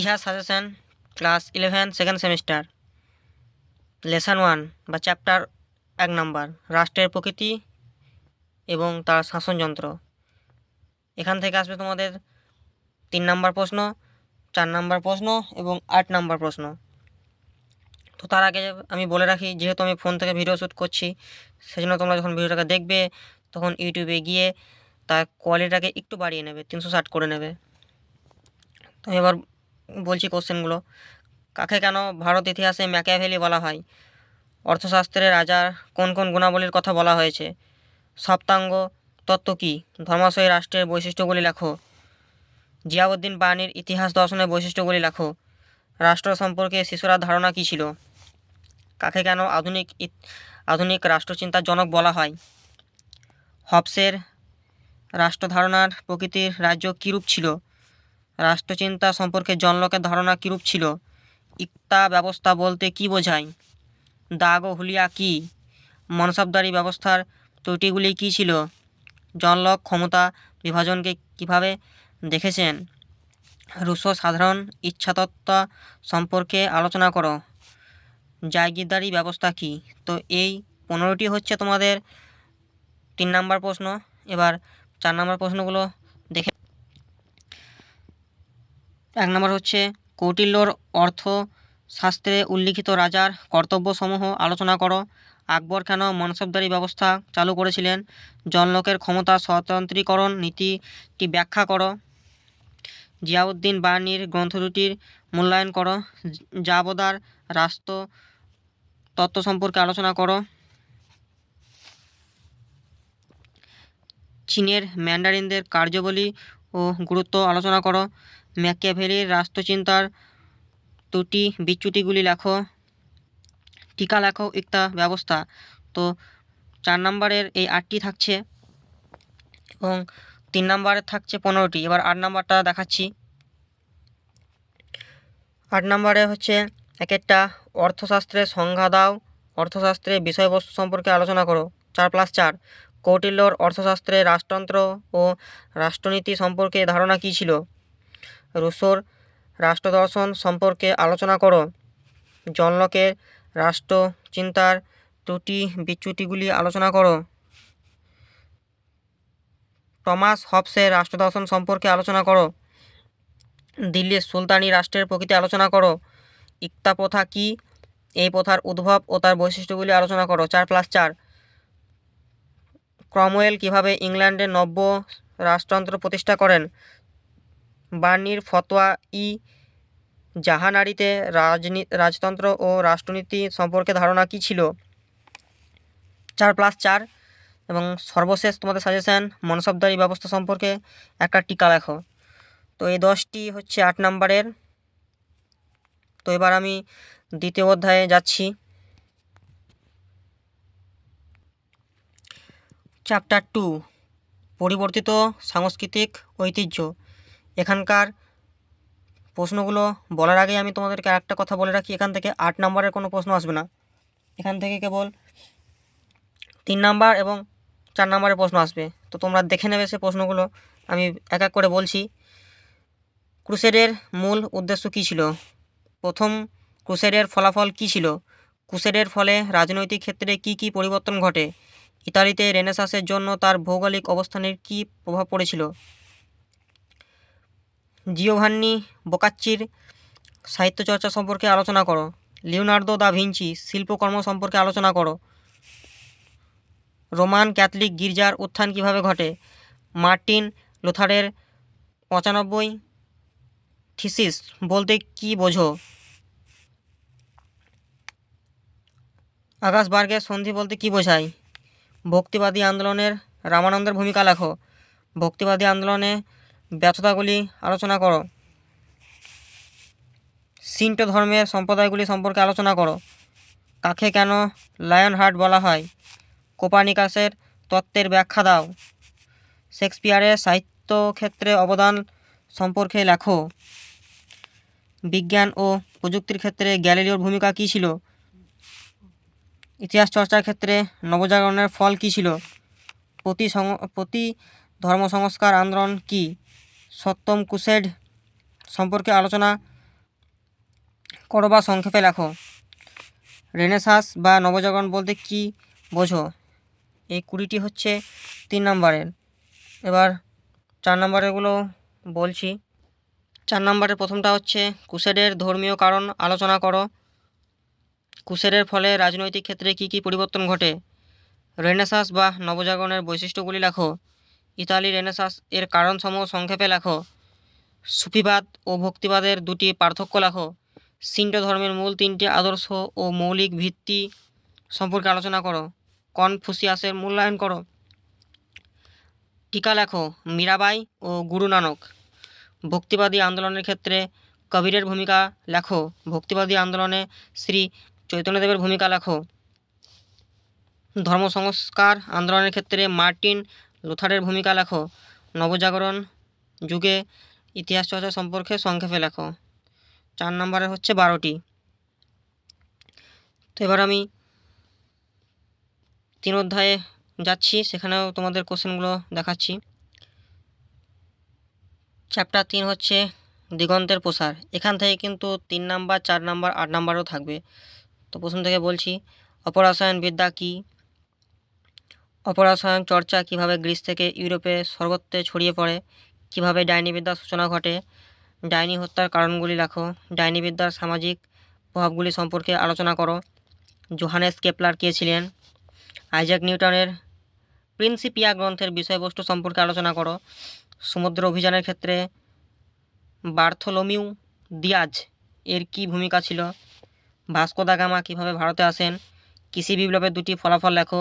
ইতিহাস suggestion class eleven second semester lesson one বা chapter এক নম্বর রাষ্ট্রের প্রকৃতি এবং তার শাসনযন্ত্র এখান থেকে আসবে তোমাদের তিন নাম্বার প্রশ্ন, চার নাম্বার প্রশ্ন এবং আট নাম্বার প্রশ্ন। তো তার আগে আমি বলে রাখি, যেহেতু আমি ফোন থেকে ভিডিও শ্যুট করছি, সেজন্য তোমরা যখন ভিডিওটাকে দেখবে, তখন ইউটিউবে গিয়ে তার কোয়ালিটিটাকে একটু বাড়িয়ে নেবে, তিনশো ষাট করে নেবে। তো এবার বলছি কোশ্চেনগুলো। কাকে কেন ভারত ইতিহাসে ম্যাকিয়াভেলি বলা হয়? অর্থশাস্ত্রে রাজার কোন কোন গুণাবলীর কথা বলা হয়েছে? সপ্তাঙ্গ তত্ত্ব কী? ধর্মাশয় রাষ্ট্রের বৈশিষ্ট্যগুলি লেখো। জিয়াউদ্দিন বাণীর ইতিহাস দর্শনের বৈশিষ্ট্যগুলি লেখো। রাষ্ট্র সম্পর্কে শিশুরা ধারণা কী ছিল? কাকে কেন আধুনিক আধুনিক রাষ্ট্রচিন্তার জনক বলা হয়? হবসের রাষ্ট্রধারণার প্রকৃতির রাজ্য কীরূপ ছিল? রাষ্ট্রচিন্তা সম্পর্কে জনলকের ধারণা কীরূপ ছিল? ইক্তা ব্যবস্থা বলতে কী বোঝায়? দাগ ও হুলিয়া কী? মনসবদারি ব্যবস্থার ত্রুটিগুলি কী ছিল? জনলক ক্ষমতা বিভাজনকে কীভাবে দেখেছেন? রুশো সাধারণ ইচ্ছাতত্ত্ব সম্পর্কে আলোচনা করো। জায়গিরদারি ব্যবস্থা কী? তো এই পনেরোটি হচ্ছে তোমাদের তিন নাম্বার প্রশ্ন। এবার চার নাম্বার প্রশ্নগুলো দেখে এক নম্বর হচ্ছে কৌটিল্যর অর্থ শাস্ত্রে উল্লিখিত রাজার কর্তব্যসমূহ আলোচনা করো। আকবর কেন মনসবদারি ব্যবস্থা চালু করেছিলেন? জনলোকের ক্ষমতা স্বতন্ত্রীকরণ নীতিটি ব্যাখ্যা করো? জিয়াউদ্দিন বাণীর গ্রন্থ দুটির মূল্যায়ন করো। জাবদার রাষ্ট্র তত্ত্ব সম্পর্কে আলোচনা করো। চীনের ম্যান্ডারিনদের কার্যবলী ও গুরুত্ব আলোচনা করো। ম্যাকিয়াভেলির রাষ্ট্রচিন্তার ত্রুটি বিচ্যুতিগুলি লেখো। টিকা লেখো ইত্যা ব্যবস্থা। তো চার নম্বরের এই আটটি থাকছে এবং তিন নম্বরে থাকছে পনেরোটি। এবার আট নম্বরটা দেখাচ্ছি। আট নম্বরে হচ্ছে এক একটা অর্থশাস্ত্রের সংজ্ঞা দাও। অর্থশাস্ত্রের বিষয়বস্তু সম্পর্কে আলোচনা করো। চার প্লাস চার। কৌটিল্যর অর্থশাস্ত্রে রাজতন্ত্র ও রাষ্ট্রনীতি সম্পর্কে ধারণা কী ছিল? রুশোর রাষ্ট্রদর্শন সম্পর্কে আলোচনা করো। জনলকের রাষ্ট্রচিন্তার ত্রুটি বিচ্যুতিগুলি আলোচনা করো। টমাস হবসের রাষ্ট্রদর্শন সম্পর্কে আলোচনা করো। দিল্লির সুলতানি রাষ্ট্রের প্রকৃতি আলোচনা করো। ইক্তা প্রথা কী? এই প্রথার উদ্ভব ও তার বৈশিষ্ট্যগুলি আলোচনা করো। চার প্লাস চার। ক্রমওয়েল কীভাবে ইংল্যান্ডে নব্য রাজতন্ত্র প্রতিষ্ঠা করেন? বার্নির ফতোয়া ই জাহানারিতে রাজনী, রাজতন্ত্র ও রাষ্ট্রনীতি সম্পর্কে ধারণা কী ছিল? চার প্লাস চার। এবং সর্বশেষ তোমাদের সাজেশান মনসবদারি ব্যবস্থা সম্পর্কে একটা টিকা লেখো। তো এই দশটি হচ্ছে আট নাম্বারের। তো এবার আমি দ্বিতীয় অধ্যায়ে যাচ্ছি। চ্যাপ্টার টু পরিবর্তিত সাংস্কৃতিক ঐতিহ্য। এখানকার প্রশ্নগুলো বলার আগে আমি তোমাদেরকে একটা কথা বলে রাখি, এখান থেকে আট নম্বরের কোনো প্রশ্ন আসবে না। এখান থেকে কেবল তিন নাম্বার এবং চার নাম্বারের প্রশ্ন আসবে। তো তোমরা দেখে নেবে সে প্রশ্নগুলো। আমি এক এক করে বলছি। ক্রুসেডের মূল উদ্দেশ্য কী ছিল? প্রথম, ক্রুসেডের ফলাফল কী ছিল? ক্রুসেডের ফলে রাজনৈতিক ক্ষেত্রে কী কী পরিবর্তন ঘটে? ইতালিতে রেনেসাসের জন্য তার ভৌগোলিক অবস্থানের কী প্রভাব পড়েছিল? জিওভান্নি বোকাচ্চির সাহিত্যচর্চা সম্পর্কে আলোচনা করো। লিওনার্দো দা ভিঞ্চি শিল্পকর্ম সম্পর্কে আলোচনা করো। রোমান ক্যাথলিক গির্জার উত্থান কীভাবে ঘটে? মার্টিন লোথারের পঁচানব্বই থিসিস বলতে কী বোঝো? আকাশবার্গের সন্ধি বলতে কী বোঝায়? ভক্তিবাদী আন্দোলনের রামানন্দের ভূমিকা লেখো। ভক্তিবাদী আন্দোলনে ব্যর্থতাগুলি আলোচনা করো। সিন্টো ধর্মের সম্প্রদায়গুলি সম্পর্কে আলোচনা করো। কাকে কেন লায়ন হার্ট বলা হয়? কোপানিকাসের তত্ত্বের ব্যাখ্যা দাও। শেক্সপিয়ারের সাহিত্য ক্ষেত্রে অবদান সম্পর্কে লেখো। বিজ্ঞান ও প্রযুক্তির ক্ষেত্রে গ্যালিলিওর ভূমিকা কী ছিল? ইতিহাস চর্চার ক্ষেত্রে নবজাগরণের ফল কী ছিল? প্রতি প্রতি ধর্ম সংস্কার আন্দোলন কী? সপ্তম কুসেড সম্পর্কে আলোচনা করো বা সংক্ষেপে লেখো। রেনেসাস বা নবজাগরণ বলতে কি বোঝো? এই কুড়িটি হচ্ছে তিন নম্বরের। এবার চার নম্বরেরগুলো বলছি। চার নম্বরের প্রথমটা হচ্ছে কুশেডের ধর্মীয় কারণ আলোচনা করো। কুশেডের ফলে রাজনৈতিক ক্ষেত্রে কী কী পরিবর্তন ঘটে? রেনেসাস বা নবজাগরণের বৈশিষ্ট্যগুলি লেখো। ইতালি রেনেসাস এর কারণসমূহ সংক্ষেপে লেখো। সুফিবাদ ও ভক্তিবাদের দুটি পার্থক্য লেখো। সিন্টো ধর্মের মূল তিনটি আদর্শ ও মৌলিক ভিত্তি সম্পর্কে আলোচনা করো। কনফুসিয়াসের মূল্যায়ন করো। টিকা লেখো, মীরাবাই ও গুরু নানক। ভক্তিবাদী আন্দোলনের ক্ষেত্রে কবিরের ভূমিকা লেখো। ভক্তিবাদী আন্দোলনে শ্রী চৈতন্যদেবের ভূমিকা লেখো। ধর্ম সংস্কার আন্দোলনের ক্ষেত্রে মার্টিন লুথারের ভূমিকা লেখো। নবজাগরণ যুগে ইতিহাস চর্চা সম্পর্কে সংক্ষেপে লেখো। চার নম্বরে হচ্ছে বারোটি। তো এবার আমি তিন অধ্যায়ে যাচ্ছি, সেখানেও তোমাদের কোশ্চেনগুলো দেখাচ্ছি। চ্যাপ্টার তিন হচ্ছে দিগন্তের প্রসার। এখান থেকে কিন্তু তিন নাম্বার, চার নাম্বার, আট নাম্বারও থাকবে। তো প্রথম থেকে বলছি, অপরাসায়ন বিদ্যা কী? অপরাসায়ন চর্চা কীভাবে গ্রিস থেকে ইউরোপে সর্বত্রে ছড়িয়ে পড়ে? কীভাবে ডাইনিবিদ্যার সূচনা ঘটে? ডাইনি হত্যার কারণগুলি লেখো। ডাইনিবিদ্যার সামাজিক প্রভাবগুলি সম্পর্কে আলোচনা করো। জোহানেস কেপলার কে ছিলেন? আইজাক নিউটনের প্রিন্সিপিয়া গ্রন্থের বিষয়বস্তু সম্পর্কে আলোচনা করো। সমুদ্র অভিযানের ক্ষেত্রে বার্থোলোমিউ দিয়াজ এর কী ভূমিকা ছিল? ভাস্কো দা গামা কীভাবে ভারতে আসেন? কৃষি বিপ্লবের দুটি ফলাফল লেখো।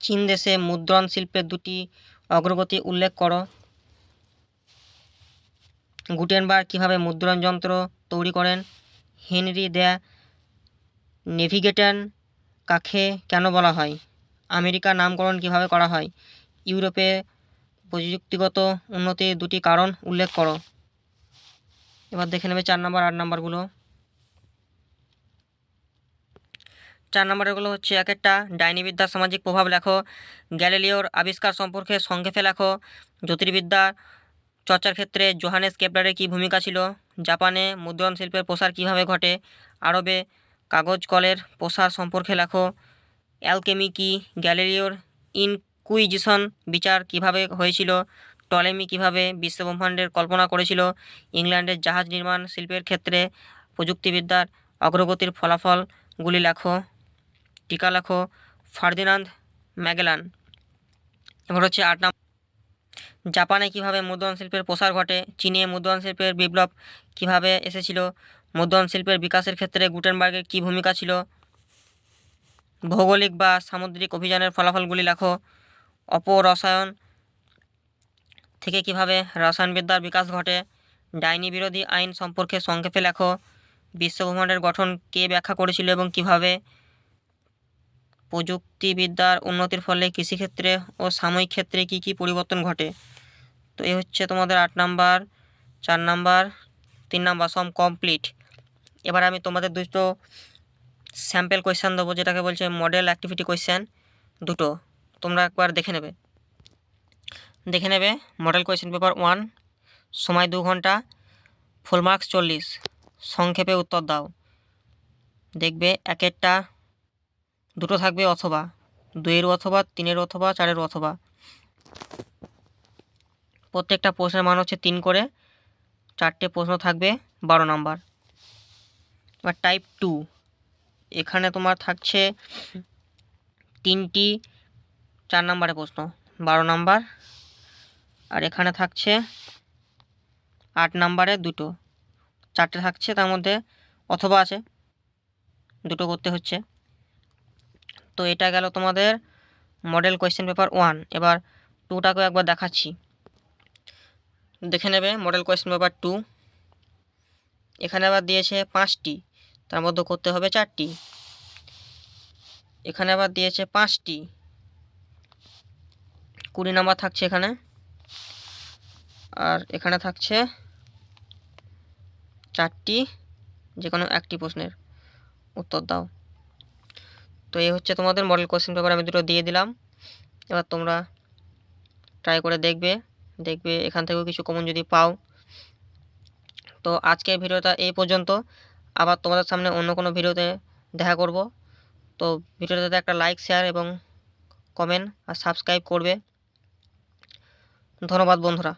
চীন দেশে মুদ্রণ শিল্পের দুটি অগ্রগতি উল্লেখ করো। গুটেনবার্গ কীভাবে মুদ্রণ যন্ত্র তৈরি করেন? হেনরি দ্য নেভিগেটন কাকে কেন বলা হয়? আমেরিকা নামকরণ কীভাবে করা হয়? ইউরোপে প্রযুক্তিগত উন্নতির দুটি কারণ উল্লেখ করো। এবার দেখে নেবে চার নম্বর, আট নম্বরগুলো। চার নম্বরগুলো হচ্ছে এক একটা ডাইনিবিদ্যার সামাজিক প্রভাব লেখো, গ্যালিলিওর আবিষ্কার সম্পর্কে সংক্ষেপে লেখো জ্যোতির্বিদ্যা চর্চার ক্ষেত্রে জোহানেস কেপলারের কী ভূমিকা ছিল, জাপানে মুদ্রণ শিল্পের প্রসার কীভাবে ঘটে, আরবে কাগজ কলের প্রসার সম্পর্কে লেখো, অ্যালকেমি কি, গ্যালিলিওর ইনকুইজিশন বিচার কীভাবে হয়েছিল টলেমি কীভাবে বিশ্বব্রহ্মাণ্ডের কল্পনা করেছিল? ইংল্যান্ডের জাহাজ নির্মাণ শিল্পের ক্ষেত্রে প্রযুক্তিবিদ্যার অগ্রগতির ফলাফলগুলি লেখো, টিকা লেখো, ফার্দিনান্দ ম্যাগেলান। এবার হচ্ছে আট জাপানে কীভাবে মুদ্রণ শিল্পের প্রসার ঘটে? চীনে মুদ্রণ শিল্পের বিপ্লব কীভাবে এসেছিল? মুদ্রণ শিল্পের বিকাশের ক্ষেত্রে গুটেনবার্গের কী ভূমিকা ছিল? ভৌগোলিক বা সামুদ্রিক অভিযানের ফলাফলগুলি লেখো। অপরসায়ন থেকে কীভাবে রসায়নবিদ্যার বিকাশ ঘটে, ডাইনি বিরোধী আইন সম্পর্কে সংক্ষেপে লেখো। বিশ্বব্রহ্মাণ্ডের গঠন কে ব্যাখ্যা করেছিল এবং কীভাবে প্রযুক্তিবিদ্যার উন্নতির ফলে কৃষিক্ষেত্রে ও সাময়িক ক্ষেত্রে কী কী পরিবর্তন ঘটে? তো এই হচ্ছে তোমাদের আট নাম্বার, চার নাম্বার, তিন নাম্বার, সম কমপ্লিট। এবার আমি তোমাদের দুটো স্যাম্পেল কোয়েশ্চেন দেবো, যেটাকে বলছে মডেল অ্যাক্টিভিটি কোয়েশ্চেন দুটো। তোমরা একবার দেখে নেবে। দেখে নেবে। মডেল কোয়েশ্চেন পেপার ওয়ান সময় দু ঘণ্টা ফুল মার্কস চল্লিশ, সংক্ষেপে উত্তর দাও। দেখবে এক একটা দুটো থাকবে অথবা, দুইয়ের অথবা, তিনের অথবা, চারের অথবা। প্রত্যেকটা প্রশ্নের মান হচ্ছে তিন করে, চারটে প্রশ্ন থাকবে বারো নাম্বার। এবার টাইপ টু এখানে তোমার থাকছে তিনটি, চার নাম্বারের প্রশ্ন, বারো নাম্বার। আর এখানে থাকছে আট নাম্বারে দুটো। চারটে থাকছে, তার মধ্যে অথবা আছে, দুটো করতে হচ্ছে। তো এটা গেল তোমাদের মডেল কোয়েশ্চেন পেপার ওয়ান এবার টুটাকেও একবার দেখাচ্ছি। দেখে নেবে মডেল কোয়েশ্চেন পেপার টু এখানে আবার দিয়েছে পাঁচটি, তার মধ্যে করতে হবে চারটি। এখানে আবার দিয়েছে পাঁচটি। কুড়ি নাম্বার থাকছে এখানে। আর এখানে থাকছে চারটি যে কোনো একটি প্রশ্নের উত্তর দাও। তো এই হচ্ছে তোমাদের মডেল কোশ্চেন পেপার আমি দুটো দিয়ে দিলাম। এবার তোমরা ট্রাই করে দেখবে। দেখবে এখান থেকেও কিছু কমন যদি পাও। তো আজকের ভিডিওটা এই পর্যন্ত। আবার তোমাদের সামনে অন্য কোনো ভিডিওতে দেখা করব। তো ভিডিওটাতে একটা লাইক শেয়ার এবং কমেন্ট আর সাবস্ক্রাইব করবে। ধন্যবাদ বন্ধুরা।